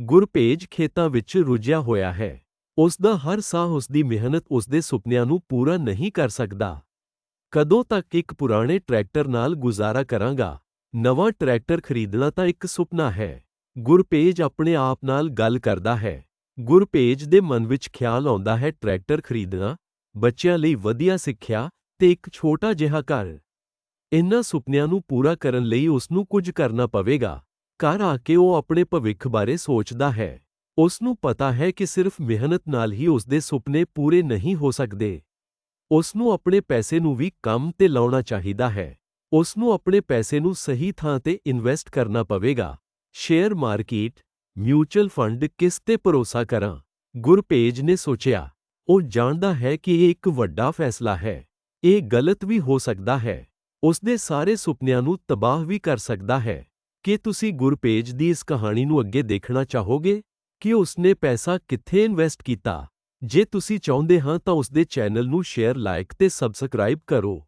ਗੁਰਪੇਜ ਖੇਤਾਂ ਵਿੱਚ ਰੁੱਝਿਆ ਹੋਇਆ ਹੈ। ਉਸ ਦਾ ਹਰ ਸਾਹ ਉਸ ਦੀ ਮਿਹਨਤ ਉਸ ਦੇ ਸੁਪਨਿਆਂ ਨੂੰ ਪੂਰਾ ਨਹੀਂ ਕਰ ਸਕਦਾ। ਕਦੋਂ ਤੱਕ ਇੱਕ ਪੁਰਾਣੇ ਟਰੈਕਟਰ ਨਾਲ ਗੁਜ਼ਾਰਾ ਕਰਾਂਗਾ? ਨਵਾਂ ਟਰੈਕਟਰ ਖਰੀਦਣਾ ਤਾਂ ਇੱਕ ਸੁਪਨਾ ਹੈ। ਗੁਰਪੇਜ ਆਪਣੇ ਆਪ ਨਾਲ ਗੱਲ ਕਰਦਾ ਹੈ। ਗੁਰਪੇਜ ਦੇ ਮਨ ਵਿੱਚ ਖਿਆਲ ਆਉਂਦਾ ਹੈ ਟਰੈਕਟਰ ਖਰੀਦਣਾ, ਬੱਚਿਆਂ ਲਈ ਵਧੀਆ ਸਿੱਖਿਆ ਤੇ ਇੱਕ ਛੋਟਾ ਜਿਹਾ ਘਰ। ਇਹਨਾਂ ਸੁਪਨਿਆਂ ਨੂੰ ਪੂਰਾ ਕਰਨ ਲਈ ਉਸ ਨੂੰ ਕੁਝ ਕਰਨਾ ਪਵੇਗਾ। ਘਰ ਆ ਕੇ ਉਹ ਆਪਣੇ ਭਵਿੱਖ ਬਾਰੇ ਸੋਚਦਾ ਹੈ। ਉਸ ਨੂੰ ਪਤਾ ਹੈ ਕਿ ਸਿਰਫ ਮਿਹਨਤ ਨਾਲ ਹੀ ਉਸ ਦੇ ਸੁਪਨੇ ਪੂਰੇ ਨਹੀਂ ਹੋ ਸਕਦੇ। ਉਸ ਨੂੰ ਆਪਣੇ ਪੈਸੇ ਨੂੰ ਵੀ ਕੰਮ ਤੇ ਲਾਉਣਾ ਚਾਹੀਦਾ ਹੈ। ਉਸ ਨੂੰ ਆਪਣੇ ਪੈਸੇ ਨੂੰ ਸਹੀ ਥਾਂ ਤੇ ਇਨਵੈਸਟ ਕਰਨਾ ਪਵੇਗਾ। ਸ਼ੇਅਰ ਮਾਰਕੀਟ ਮਿਊਚੁਅਲ ਫੰਡ ਕਿਸ ਤੇ ਭਰੋਸਾ ਕਰਾਂ? ਗੁਰਪੇਜ ਨੇ ਸੋਚਿਆ। ਉਹ ਜਾਣਦਾ ਹੈ ਕਿ ਇਹ ਇੱਕ ਵੱਡਾ ਫੈਸਲਾ ਹੈ। ਇਹ ਗਲਤ ਵੀ ਹੋ ਸਕਦਾ ਹੈ। ਉਸ ਦੇ ਸਾਰੇ ਸੁਪਨਿਆਂ ਨੂੰ ਤਬਾਹ ਵੀ ਕਰ ਸਕਦਾ ਹੈ। ਕੀ ਤੁਸੀਂ ਗੁਰਪੇਜ ਦੀ ਇਸ ਕਹਾਣੀ ਨੂੰ ਅੱਗੇ ਦੇਖਣਾ ਚਾਹੋਗੇ? ਕਿ ਉਸਨੇ ਪੈਸਾ ਕਿੱਥੇ ਇਨਵੈਸਟ ਕੀਤਾ? ਜੇ ਤੁਸੀਂ ਚਾਹੁੰਦੇ ਹਾਂ ਤਾਂ ਉਸਦੇ ਚੈਨਲ ਨੂੰ ਸ਼ੇਅਰ ਲਾਈਕ ਤੇ ਸਬਸਕ੍ਰਾਈਬ ਕਰੋ।